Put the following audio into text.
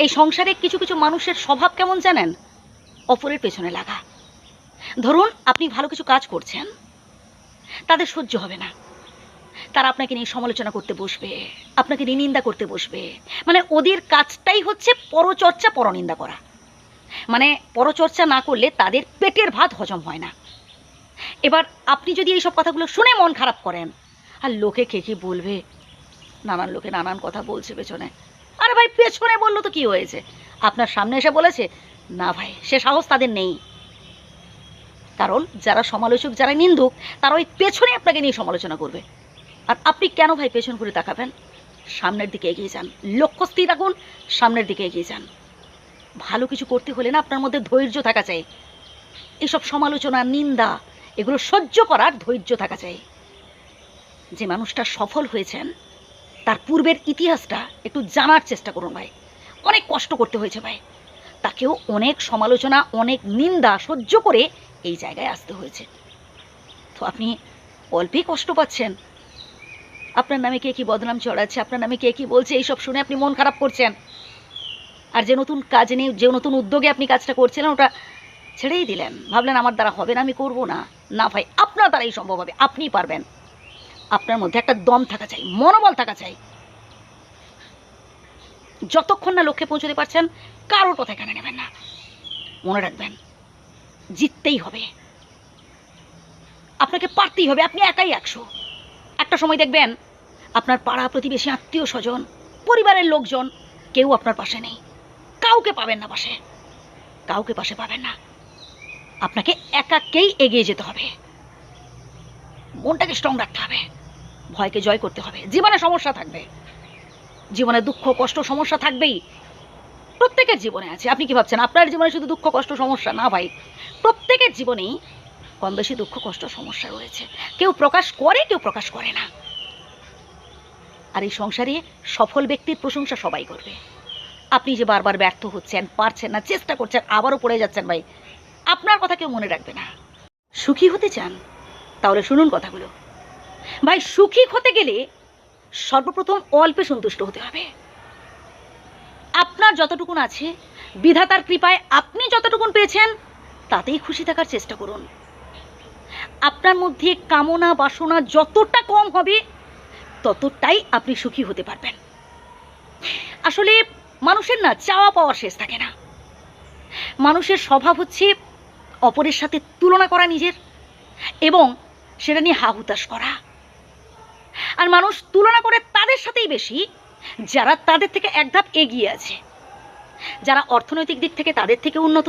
এই সংসারে কিছু কিছু মানুষের স্বভাব কেমন জানেন? অপরের পেছনে লাগা। ধরুন, আপনি ভালো কিছু কাজ করছেন। তাদের সহ্য হবে না। তারা আপনাকে নিয়ে সমালোচনা করতে বসবে, আপনাকে নিয়ে নিন্দা করতে বসবে। মানে ওদের কাজটাই হচ্ছে পরচর্চা, পরনিন্দা করা। মানে পরচর্চা না করলে তাদের পেটের ভাত হজম হয় না। এবার আপনি যদি এইসব কথাগুলো শুনে মন খারাপ করেন, আর লোকে কে কি বলবে, নানান লোকে নানান কথা বলছে পেছনে। আরে ভাই, পেছনে বলল তো কি হয়েছে? আপনার সামনে এসে বলেছে, না ভাই, সে সাহস তাদের নেই। কারণ যারা সমালোচক, যারা নিন্দুক, তারা ওই পেছনে আপনাকে নিয়ে সমালোচনা করবে। আর আপনি কেন ভাই পেছন ঘুরে তাকাবেন? সামনের দিকে এগিয়ে যান। লক্ষ্য স্থির রাখুন, সামনের দিকে এগিয়ে যান। ভালো কিছু করতে হলে না আপনার মধ্যে ধৈর্য থাকা চাই। এসব সমালোচনা, নিন্দা, এগুলো সহ্য করার ধৈর্য থাকা চাই। যে মানুষটা সফল হয়েছেন তার পূর্বের ইতিহাসটা একটু জানার চেষ্টা করুন ভাই। অনেক কষ্ট করতে হয়েছে ভাই। তাকেও অনেক সমালোচনা, অনেক নিন্দা সহ্য করে এই জায়গায় আসতে হয়েছে। তো আপনি অল্পেই কষ্ট পাচ্ছেন। আপনার নামে কে কি বদনাম চড়াচ্ছে, আপনার নামে কে কি বলছে, এইসব শুনে আপনি মন খারাপ করছেন। আর যে নতুন কাজ নিয়ে, যে নতুন উদ্যোগে আপনি কাজটা করছিলেন, ওটা ছেড়েই দিলেন। ভাবলেন, আমার দ্বারা হবে না, আমি করব না। না ভাই, আপনার দ্বারাই সম্ভব হবে, আপনিই পারবেন। আপনার মধ্যে একটা দম থাকা চাই, মনোবল থাকা চাই। যতক্ষণ না লক্ষ্যে পৌঁছতে পারছেন, কারোর কথা কানে নেবেন না। মনে রাখবেন, জিততেই হবে। আপনাকে পারতেই হবে, আপনি একাই একশো। একটা সময় দেখবেন, আপনার পাড়া প্রতিবেশী, আত্মীয় স্বজন, পরিবারের লোকজন কেউ আপনার পাশে নেই। কাউকে পাবেন না পাশে। কাউকে পাশে পাবেন না। আপনাকে একাকেই এগিয়ে যেতে হবে। মনটাকে স্ট্রং রাখতে হবে। ভয়কে জয় করতে হবে। জীবনে সমস্যা থাকবে। জীবনে দুঃখ, কষ্ট, সমস্যা থাকবেই। প্রত্যেকের জীবনে আছে। আপনি কি ভাবছেন? আপনার জীবনে শুধু দুঃখ, কষ্ট, সমস্যা? না ভাই। প্রত্যেকের জীবনেই কম বেশি দুঃখ, কষ্ট, সমস্যা রয়েছে। কেউ প্রকাশ করে, কেউ প্রকাশ করে না। আর এই সংসারে সফল ব্যক্তির প্রশংসা সবাই করবে। আপনি যে বারবার ব্যর্থ হচ্ছেন, পারছেন না, চেষ্টা করছেন, আবারও পড়ে যাচ্ছেন ভাই, আপনার কথা কেউ মনে রাখবে না। সুখী হতে চান? তাহলে শুনুন কথাগুলো। ভাই, সুখী হতে গেলে সর্বপ্রথম অল্পে সন্তুষ্ট হতে হবে। আপনার যতটুকুন আছে, বিধাতার কৃপায় আপনি যতটুকুন পেয়েছেন, তাতেই খুশি থাকার চেষ্টা করুন। আপনার মধ্যে কামনা, বাসনা যতটা কম হবে, ততটাই আপনি সুখী হতে পারবেন। আসলে মানুষের না, চাওয়া পাওয়া শেষ থাকে না। মানুষের স্বভাব হচ্ছে অপরের সাথে তুলনা করা নিজের, এবং সেটা নিয়ে হা হুতাশ করা। আর মানুষ তুলনা করে তাদের সাথেই বেশি, যারা তাদের থেকে এক ধাপ এগিয়ে আছে, যারা অর্থনৈতিক দিক থেকে তাদের থেকে উন্নত।